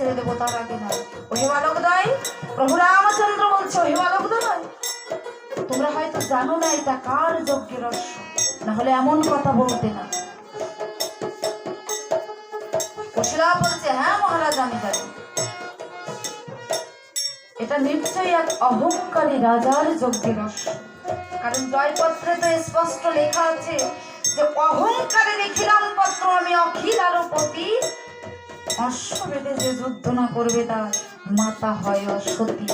ছেড়ে দেবো তার আগে না ওহে বালকদয়, প্রভু রামচন্দ্র বলছে ওহে বালকদয়, তোমরা হয়তো জানো না এটা কার যজ্ঞের রহস্য, না হলে এমন কথা বলতে না। কশিলা বলছে হ্যাঁ মহারাজ, আমি জানি। এটা নিশ্চয়ই এক অহংকারী রাজার যজ্ঞের রহস্য। কারণ জয়পত্রে তো স্পষ্ট লেখা আছে যে, অহংকারে লিখিলাম পত্র আমি অখিল অখিলারপতি অশ্ববেদে যে যুদ্ধ না করবে তার মাতা হয় অসতী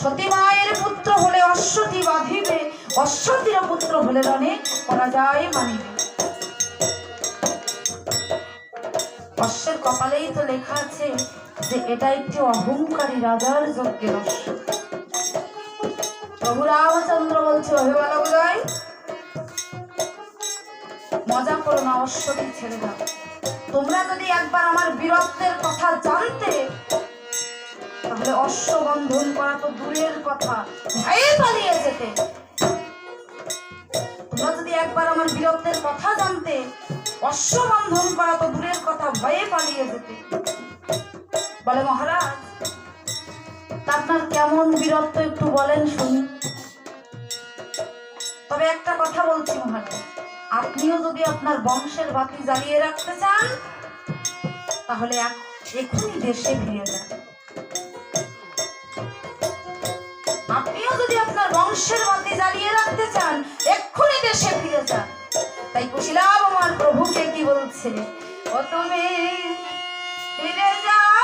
সতী মায়ের পুত্র হলে অশ্বতী বাঁধিবে, অশ্বতীর পুত্র হলে রণে পরাজয় মানিবে। অশ্বের কপালেই তো লেখা আছে যে এটা একটি অহংকারী রাজার যজ্ঞের অশ্ব। প্রভু রামচন্দ্র বলছে বালকদয় মজা করো না, অশ্বতী দাও। তোমরা যদি একবার আমার বীরত্বের কথা জানতে, তাহলে অশ্ব বন্ধন করা তো দূরের কথা, ভয়ে পালিয়ে যেতে। তোমরা যদি একবার আমার বীরত্বের কথা জানতে করা তো দূরের কথা, ভয়ে পালিয়ে যেতে। বলে মহারাজ, আপনার কেমন বীরত্ব একটু বলেন শুনি। তবে একটা কথা বলছি মহারাজ। আপনিও যদি আপনার বংশের বাতি জ্বালিয়ে রাখতে চান, তাহলে এখনই দেশে ফিরে যান। আপনিও যদি আপনার বংশের বাতি জ্বালিয়ে রাখতে চান, এক্ষুনি দেশে ফিরে যান। তাই কুশিলাম আমার প্রভুকে কি বলছে? ও তুমি ফিরে যাও।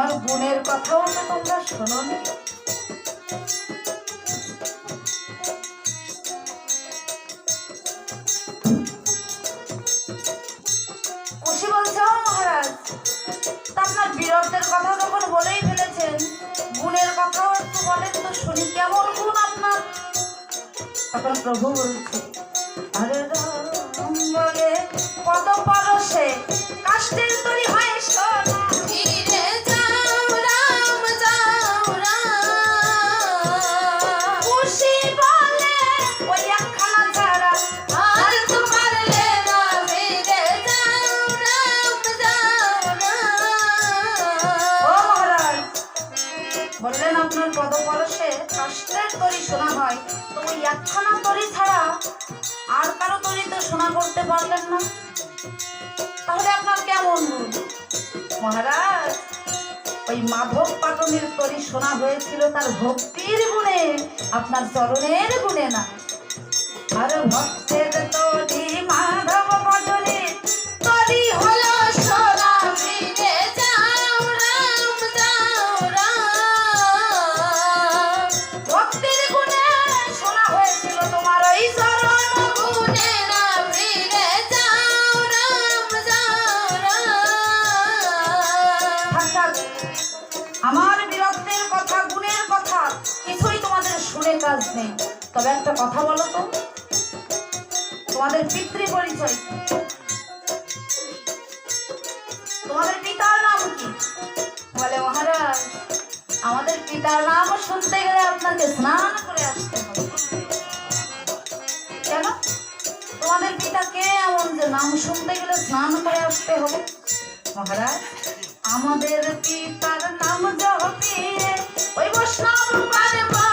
আমার বোনের কথাও তো তোমরা শোনো বীরত্বের কথা বলেই গুণের কথাও তো শুনি কেমন গুণ আপনার। প্রভু বলছে, আরে বলে কত পরশে, কাষ্টের তৈরি কাষ্টের তরি শোনা হয় তো ওই একখানা তরি ছাড়া আর কারও তরি তো শোনা করতে পারলেন না। তাহলে আপনার কেমন মহারাজ, ওই মাধব পাটনের তরি শোনা হয়েছিল তার ভক্তির গুণে, আপনার চরণের গুণে না। আর ভক্তের তরি মাধব আমার বীরত্বের কথা, গুণের কথা, কিছুই তোমাদের শুনে কাজ নেই। তবে একটা কথা বলো তো। তোমাদের পিতৃ পরিচয় তোমাদের পিতার নাম কি? বলে, মহারাজ, আমাদের পিতার নাম শুনতে গেলে আপনাকে স্নান করে আসতে হবে। কেন? তোমাদের পিতা কে এমন যে নাম শুনতে গেলে স্নান করে আসতে হবে? মহারাজ আমাদের পিতার নাম জপিয়ে ওই বৈষ্ণব পার্বতী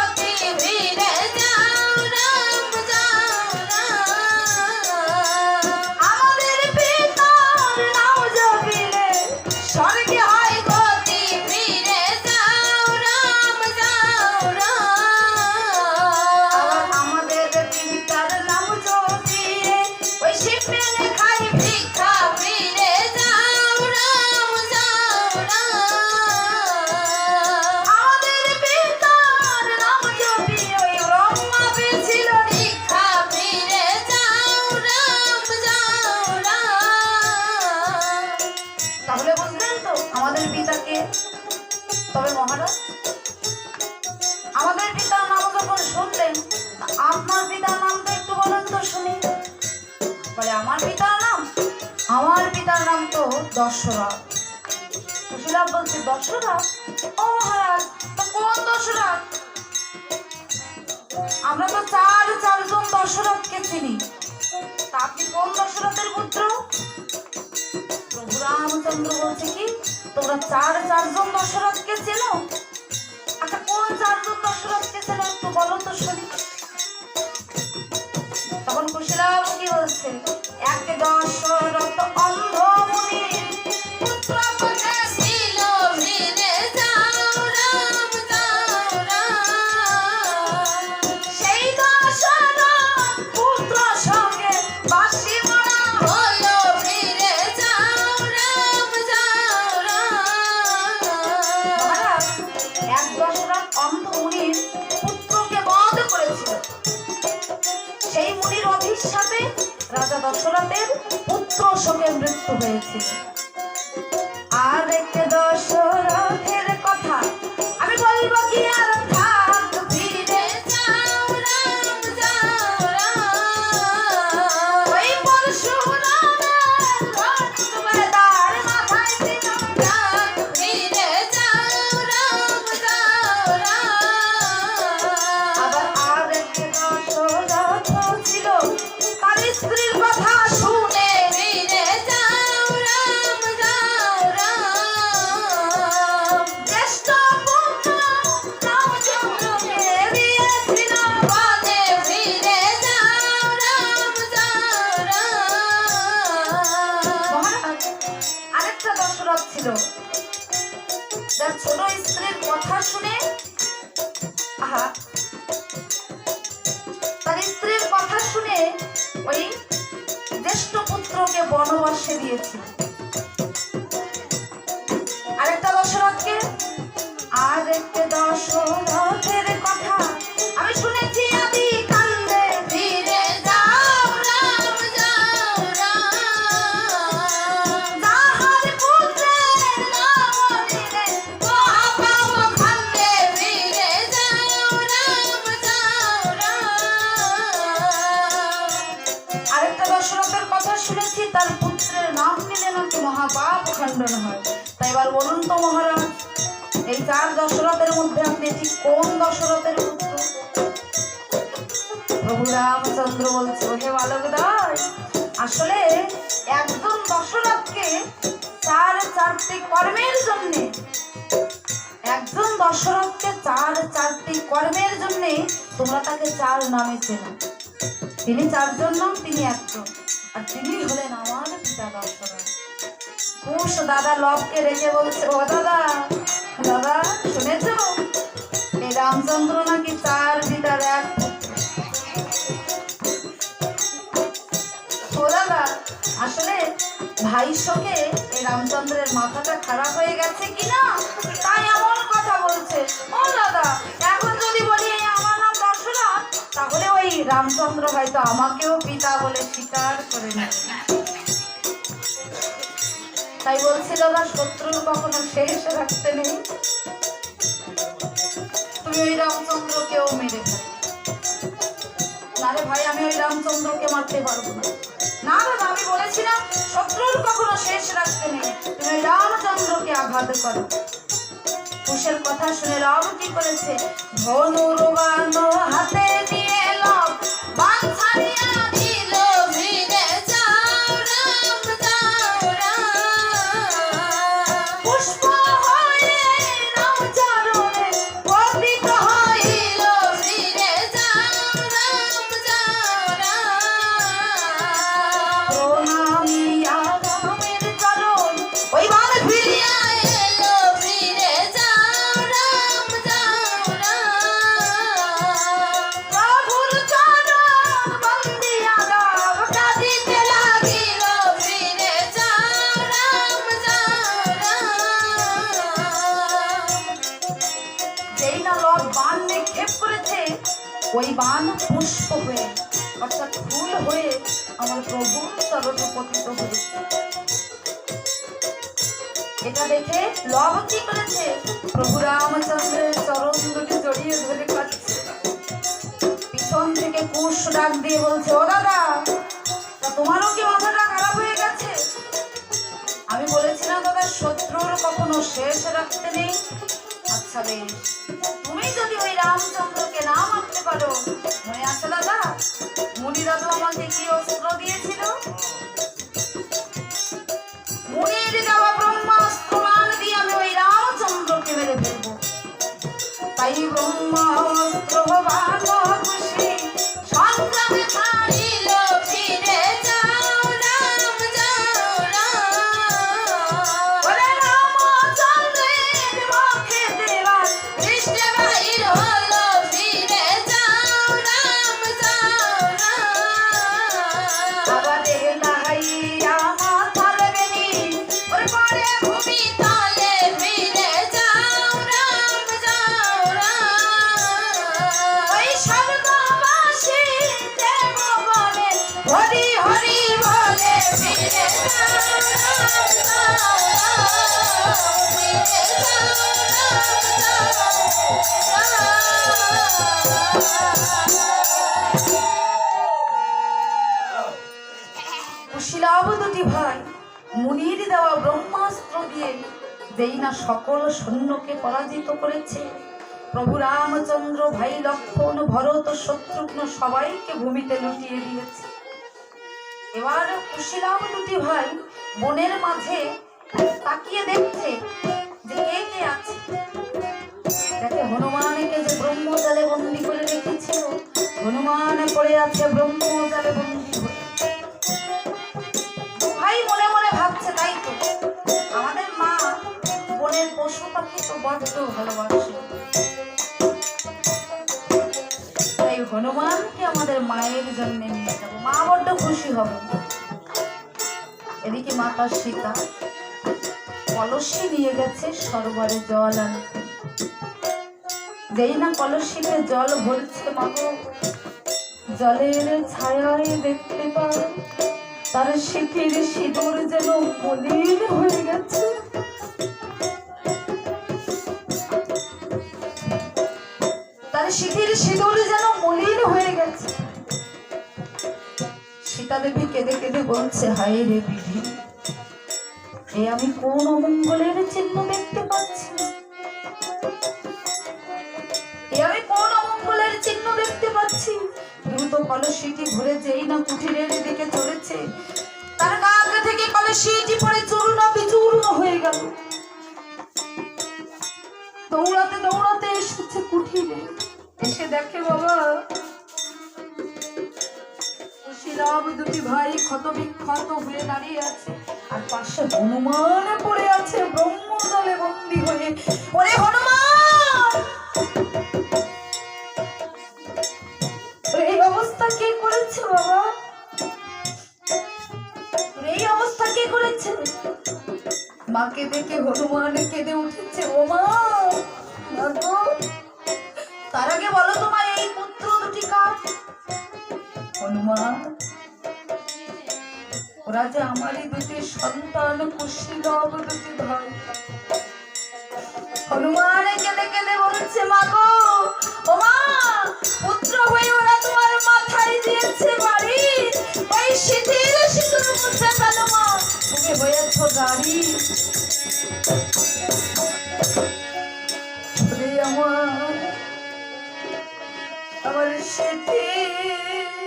দশরথ সুশীলাভ বলছে দশরথ ও মহারাজ কোন দশরথ আমরা তো চার, চারজন দশরথকে চিনি। তা আপনি কোন দশরথের পুত্র? রামচন্দ্র বলছে কি, তোমরা চার, চারজন দশরথকে চেনো? আচ্ছা কোন চারজন দশরথকে চেনো একটু বলো তো শুনি? তখন কুশলাম কি বলছে এক দশরথ অন্ধ রাজা দশরথের পুত্র শোকে মৃত্যু হয়েছিল কোন দশরথের পুত্র? প্রভু রামচন্দ্র বলছে, ওহে বালক দয় আসলে একজন দশরথকে চার চারটি কর্মের জন্যে, একজন দশরথকে চার চারটি কর্মের জন্যে তোমরা তাকে চার নামে চেনো। তিনি চারজন নাম, তিনি একজন। আর তিনি হলেন আমার পিতা দশরথ। কুশ দাদা লবকে রেখে বলছে, ও দাদা দাদা, শুনেছ? রামচন্দ্র নাকি চার পিতার এক? দাদা, আসলে ভাই শোকে এই রামচন্দ্রের মাথাটা খারাপ হয়ে গেছে কিনা? তাই এমন কথা বলছে। ও দাদা, এখন যদি বলি আমার নাম দশরথ তাহলে ওই রামচন্দ্র হয়তো আমাকেও পিতা বলে স্বীকার করে নেবে তাই বলছি দাদা, শত্রুর কখনো শেষ রাখতে নেই। ওই রামচন্দ্রকেও মেরে ফেলি। ভাই, আমি ওই রামচন্দ্রকে মারতে পারব না। না দাদা আমি বলেছিলাম, শত্রুর কখনো শেষ রাখতে নেই। তুমি রামচন্দ্রকে আঘাত করো। কুশের কথা শুনে রাম কি করেছে? ধনুর হাতে ওই বান পুষ্প হয়ে, অর্থাৎ ফুল হয়ে আমার প্রভু চরণে পতিত হয়েছে এটা দেখে লব কি করেছে? প্রভু রামচন্দ্রের চরণ দুটি জড়িয়ে ধরে কাটছে পিছন থেকে কুশ ডাক দিয়ে বলছে, ও দাদা, তা তোমারও কি মাথাটা খারাপ হয়ে গেছে? আমি বলেছিলাম, দাদা, শত্রুর কখনো শেষ রাখতে নেই। বেশ তুমি যদি ওই রামচন্দ্রকে না মানতে পারো, মনে আছে দাদা? মুনি দাদু আমাকে কি অস্ত্র দিয়েছিল? মুনির দেওয়া ব্রহ্মাস্ত্র মান দিয়ে আমি ওই রামচন্দ্রকে মেরে ফেলব। তাই ব্রহ্মাস্ত্র সৈন্যকে পরাজিত করেছে। প্রভু রামচন্দ্র ভাই লক্ষণ, ভরত, শত্রুঘ্ন সবাইকে ভূমিতে লুটিয়ে দিয়েছে। এবার কুশীলাভ দুটি ভাই বনের মাঝে তাকিয়ে দেখছে যে কে কে আছে। দেখে হনুমানকে যে ব্রহ্মজালে বন্দি করে রেখেছিল হনুমান পড়ে আছে ব্রহ্মজালে বন্দি হয়ে ভাই মনে বড্ড ভালোবাসে। তাই হনুমানকে আমাদের মায়ের জন্য নিয়ে যাব। মা বড্ড খুশি হবে। এদিকে মাতা সীতা কলসি নিয়ে গেছে সরোবরে জল আনতে। যেই না কলসিতে জল ভরছে মাগো জলের ছায়ায় দেখতে পায় তার শীতের সিঁদুর যেন মলিন হয়ে গেছে। দেবী কেঁদে কেঁদে বলছে, হায় রে বিধি, এ আমি কোন অমঙ্গলের চিহ্ন দেখতে পাচ্ছি তার গা থেকে কলসিটি পড়ে হয়ে গেল। দৌড়াতে দৌড়াতে এসেছে কুঠিরে। এসে দেখে বাবা কুশীলাভ দুটি ভাই, ক্ষত বিক্ষত হয়ে দাঁড়িয়ে আছে। আর পাশে হনুমান পড়ে আছে, ব্রহ্মজলে বন্দি হয়ে। ওরে হনুমান! কে মাকে দেখে হনুমান কেঁদে উঠেছে। ও মা মা তার আগে বলো তোমার এই পুত্র দুটি কার? হনুমান রাজা আমারই দুটি সন্তান কুশীল অবদূতি ভাই। হনুমান কেঁদে কেঁদে বলছে, মা গো, ও মা, পুত্র হয়ে ওরা তোমার মাথায় দিয়েছে বাড়ি। ওই শিথির সিঁদুর মুছে ফেলো মা, তুমি হয়েছ গাড়ি আমার আমার শিথির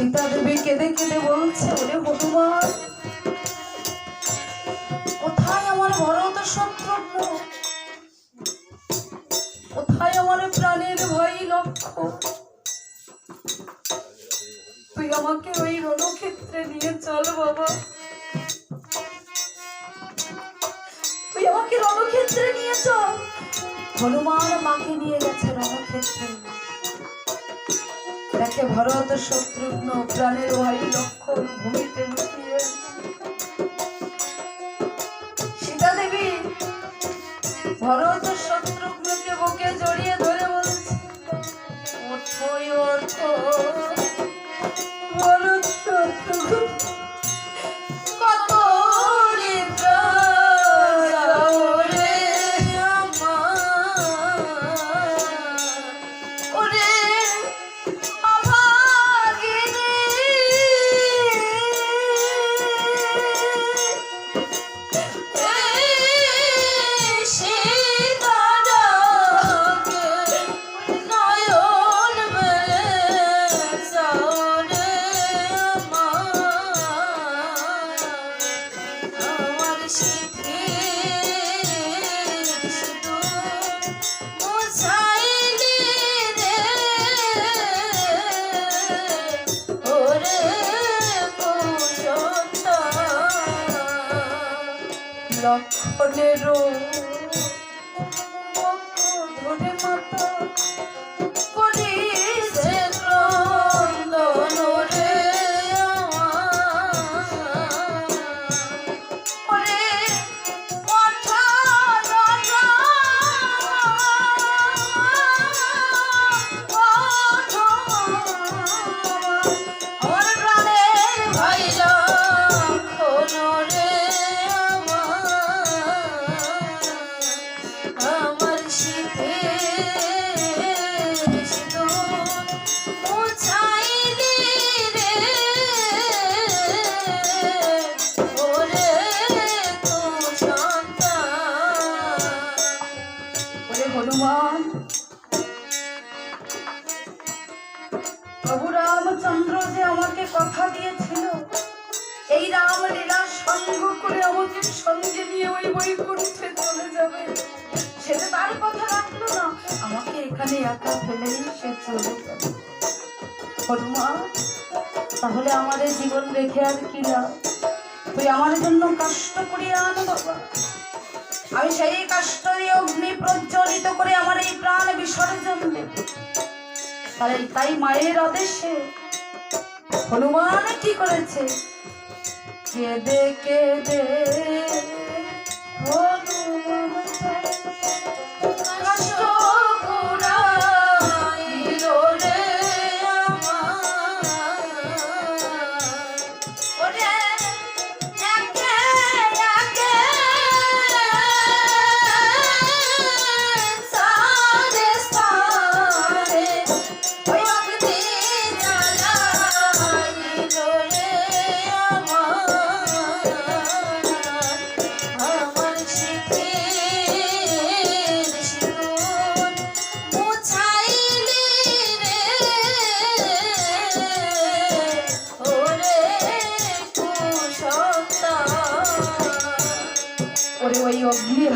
সীতা দেবী কেঁদে কেঁদে বলছে, ওরে হনুমান, কোথায় আমার ভরত শত্রুঘ্ন? কোথায় আমার প্রাণের ভয় লক্ষ্য? তুই আমাকে ওই রণক্ষেত্রে নিয়ে চল বাবা। তুই আমাকে রণক্ষেত্রে নিয়ে চল। হনুমান মাকে নিয়ে গেছে রণক্ষেত্রে। দেখে ভরত শত্রুঘ্ন প্রাণের ভাই লক্ষণ ভূমিতে লুকিয়ে সীতা দেবী ভরত লক্ষণেরও তাই মায়ের আদেশে হনুমান কি করেছে? কেঁদে কেঁদে হনুমান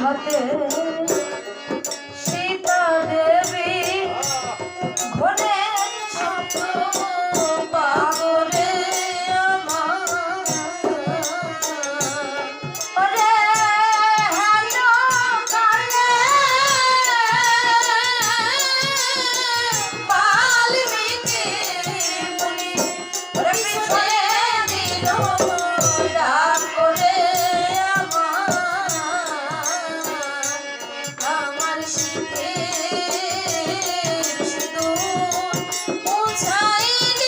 হাতে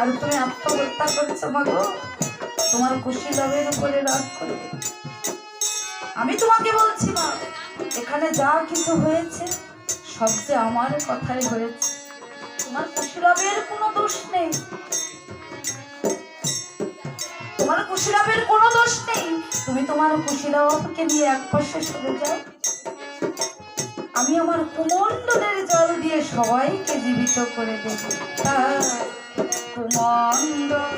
আর তুমি আত্মহত্যা করেছ মা গো। তোমার খুশি লাভের উপরে রাগ করে আমি তোমাকে বলছি মা, এখানে যা কিছু হয়েছে, সব যে আমার কথাই হয়েছে, তোমার কুশীলবের কোনো দোষ নেই। তোমার কুশীলবের কোনো দোষ নেই। তুমি তোমার কুশীলবকে নিয়ে এক পাশে সরে যাও। আমি আমার কুমণ্ডলের জল দিয়ে সবাইকে জীবিত করে দেব। 不忙的